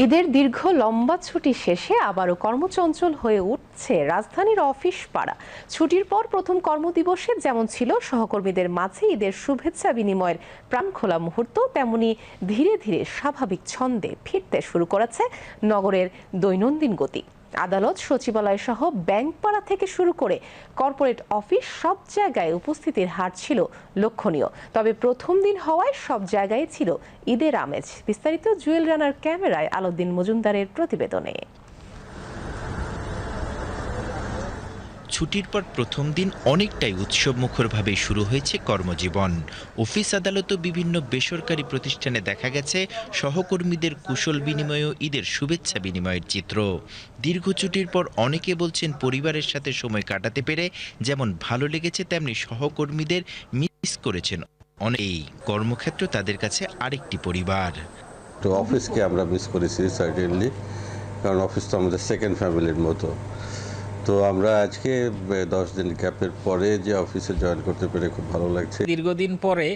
ঈদের দীর্ঘ লম্বা ছুটি শেষে আবারও কর্মচঞ্চল হয়ে উঠছে রাজধানীর অফিস পাড়া। ছুটির পর প্রথম কর্মদিবসে যেমন ছিল, সহকর্মীদের মাঝে ঈদের শুভেচ্ছা বিনিময়ের প্রাণখোলা মুহূর্ত, তেমনি ধীরে ধীরে স্বাভাবিক ছন্দে ফিরতে শুরু করেছে নগরের দৈনন্দিন গতি। আদালত সচিবালয় সহ ব্যাংকপাড়া থেকে শুরু করে কর্পোরেট অফিস সব জায়গায় উপস্থিতির হার ছিল লক্ষণীয়। তবে প্রথম দিন হওয়ায় সব জায়গায় ছিল ঈদের আমেজ। বিস্তারিত জুয়েল রানার ক্যামেরায় আলোদ্দিন মজুমদারের প্রতিবেদনে। ছুটির পর প্রথম দিন অনেকটাই উৎসবমুখরভাবে শুরু হয়েছে কর্মজীবন। অফিস আদালত বিভিন্ন বেসরকারি প্রতিষ্ঠানে দেখা গেছে সহকর্মীদের কুশল বিনিময় ঈদের শুভেচ্ছা বিনিময়ের চিত্র। দীর্ঘ ছুটির পর অনেকে বলছেন পরিবারের সাথে সময় কাটাতে পেরে যেমন ভালো লেগেছে, তেমনি সহকর্মীদের মিস করেছেন অনেকেই। কর্মক্ষেত্র তাদের কাছে আরেকটি পরিবার। তো অফিসকে আমরা মিস করেছি সার্টেনলি কারণ অফিস তো আমাদের সেকেন্ড ফ্যামিলির মতো। তো আমরা আজকে দশ দিন গ্যাপের পরে যে অফিসে জয়েন করতে পেরে খুব ভালো লাগছে। দীর্ঘদিন পরে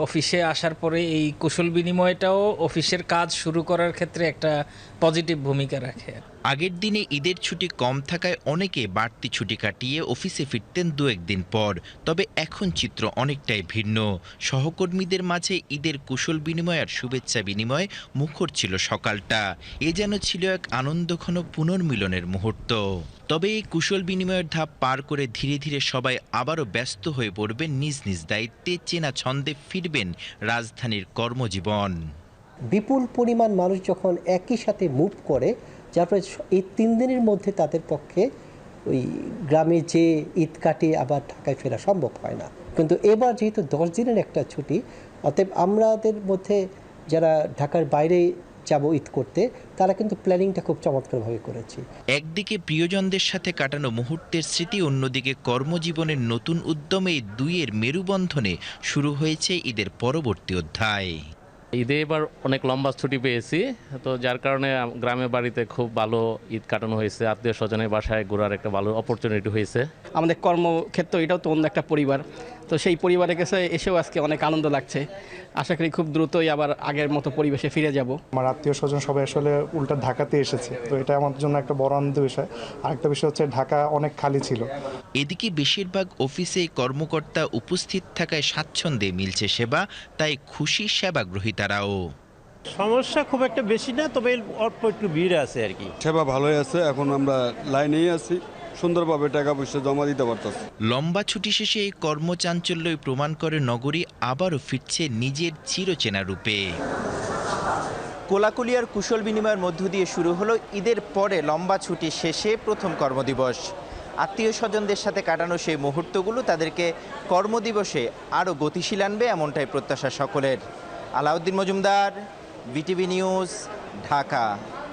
অফিসে আসার পরে এই কুশল বিনিময়টাও অফিসের কাজ শুরু করার ক্ষেত্রে একটা পজিটিভ ভূমিকা রাখে। আগের দিনে ঈদের ছুটি কম থাকায় অনেকে বাড়তি ছুটি কাটিয়ে অফিসে ফিরতেন দু একদিন পর, তবে এখন চিত্র অনেকটাই ভিন্ন। সহকর্মীদের মাঝে ঈদের কুশল বিনিময় আর শুভেচ্ছা বিনিময় মুখর ছিল সকালটা। এ যেন ছিল এক আনন্দঘন পুনর্মিলনের মুহূর্ত। তবে এই কুশল বিনিময়ের ধাপ পার করে ধীরে ধীরে সবাই আবারও ব্যস্ত হয়ে পড়বেন নিজ নিজ দায়িত্বে, চেনা ছন্দে ফিরবেন রাজধানীর কর্মজীবন। বিপুল পরিমাণ মানুষ যখন একই সাথে মুভ করে, যার ফলে এই তিন দিনের মধ্যে তাদের পক্ষে ওই গ্রামে যে ঈদ কাটে, আবার ঢাকায় ফেরা সম্ভব হয় না। কিন্তু এবার যেহেতু দশ দিনের একটা ছুটি, অতএব আমাদের মধ্যে যারা ঢাকার বাইরে যাব ঈদ করতে তারা কিন্তু প্ল্যানিংটা খুব চমৎকারভাবে করেছি। একদিকে প্রিয়জনদের সাথে কাটানো মুহূর্তের স্মৃতি অন্যদিকে কর্মজীবনের নতুন উদ্যমে এই দুইয়ের মেরুবন্ধনে শুরু হয়েছে ঈদের পরবর্তী অধ্যায়। ঈদে এবার অনেক লম্বা ছুটি পেয়েছি তো যার কারণে গ্রামের বাড়িতে খুব ভালো ঈদ কাটানো হয়েছে আত্মীয় স্বজনের বাসায় ঘোরার একটা ভালো অপরচুনিটি হয়েছে। আমাদের কর্মক্ষেত্র এটাও তো অন্য একটা পরিবার। তো সেই পরিবারের কাছে এসেও আজকে অনেক আনন্দ লাগছে। আশা করি খুব দ্রুতই আবার আগের মতো পরিবেশে ফিরে যাব। আমার আত্মীয় স্বজন সবাই আসলে উল্টা ঢাকাতে এসেছে। তো এটা আমার জন্য একটা বড় আনন্দ বিষয়। আরেকটা বিষয় হচ্ছে ঢাকা অনেক খালি ছিল। এদিকে বেশিরভাগ অফিসে কর্মকর্তা উপস্থিত থাকায় স্বাচ্ছন্দ্যে মিলছে সেবা তাই খুশি সেবা গ্রহীতারাও সমস্যা খুব একটা বেশি না তবে অল্প একটু ভিড় আছে আর কি। সেবা ভালোই আছে এখন আমরা লাইনেই আছি। সুন্দরভাবে টাকা পয়সা জমা দিতে পারতেছি। লম্বা ছুটি শেষে এই কর্মচাঞ্চল্যই প্রমাণ করে নগরী আবারও ফিরছে নিজের চিরচেনা রূপে। কোলাকুলি আর কুশল বিনিময়ের মধ্য দিয়ে শুরু হলো ঈদের পরে লম্বা ছুটি শেষে প্রথম কর্মদিবস। আত্মীয় স্বজনদের সাথে কাটানো সেই মুহূর্তগুলো তাদেরকে কর্মদিবসে আরও গতিশীল আনবে এমনটাই প্রত্যাশা সকলের। Alauddin Majumdar BTV news Dhaka.